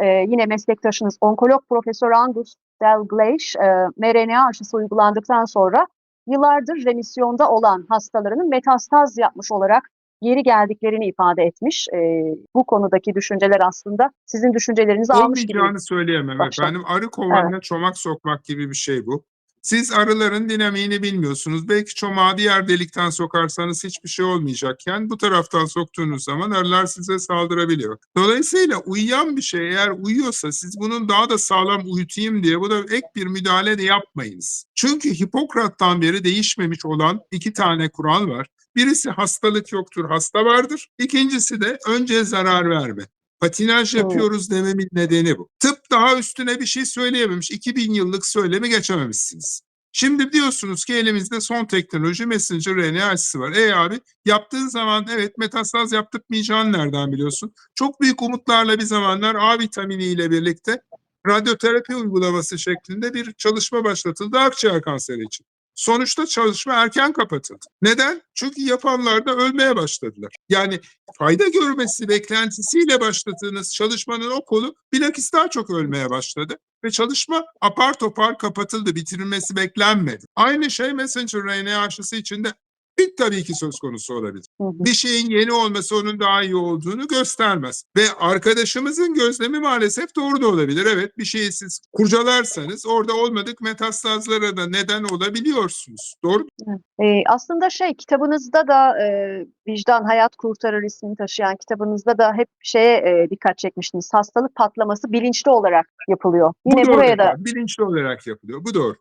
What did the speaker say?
e, yine meslektaşınız onkolog Profesör Angus Dalgleish e, mRNA aşısı uygulandıktan sonra yıllardır remisyonda olan hastalarının metastaz yapmış olarak geri geldiklerini ifade etmiş. E, bu konudaki düşünceler aslında sizin düşüncelerinizi almış gibi. Olmayacağını söyleyemem Başta. efendim. Arı kovanına çomak sokmak gibi bir şey bu. Siz arıların dinamiğini bilmiyorsunuz. Belki çomağı diğer delikten sokarsanız hiçbir şey olmayacakken bu taraftan soktuğunuz zaman arılar size saldırabiliyor. Dolayısıyla uyuyan bir şey eğer uyuyorsa siz bunun daha da sağlam uyutayım diye bu da ek bir müdahale de yapmayınız. Çünkü Hipokrat'tan beri değişmemiş olan iki tane kural var. Birisi hastalık yoktur, hasta vardır. İkincisi de önce zarar verme. Patinaj yapıyoruz dememin nedeni bu. Tıp daha üstüne bir şey söyleyememiş. 2000 yıllık söylemi geçememişsiniz. Şimdi diyorsunuz ki elimizde son teknoloji messenger RNA aşısı var. E abi yaptığın zaman evet metastaz yaptırmayacağını nereden biliyorsun? Çok büyük umutlarla bir zamanlar A vitamini ile birlikte radyoterapi uygulaması şeklinde bir çalışma başlatıldı akciğer kanseri için. Sonuçta çalışma erken kapatıldı. Neden? Çünkü yapanlar da ölmeye başladılar. Yani fayda görmesi beklentisiyle başladığınız çalışmanın o kolu bilakis daha çok ölmeye başladı. Ve çalışma apar topar kapatıldı, bitirilmesi beklenmedi. Aynı şey messenger RNA aşısı için bir tabii ki söz konusu olabilir. Hı hı. Bir şeyin yeni olması onun daha iyi olduğunu göstermez. Ve arkadaşımızın gözlemi maalesef doğru da olabilir. Evet bir şeyi siz kurcalarsanız orada olmadık metastazlara da neden olabiliyorsunuz. Doğru E, aslında şey kitabınızda da e, Vicdan Hayat Kurtarır ismini taşıyan kitabınızda da hep şeye e, dikkat çekmiştiniz. Hastalık patlaması bilinçli olarak yapılıyor. Yine Bu doğru buraya da efendim, bilinçli olarak yapılıyor. Bu doğru.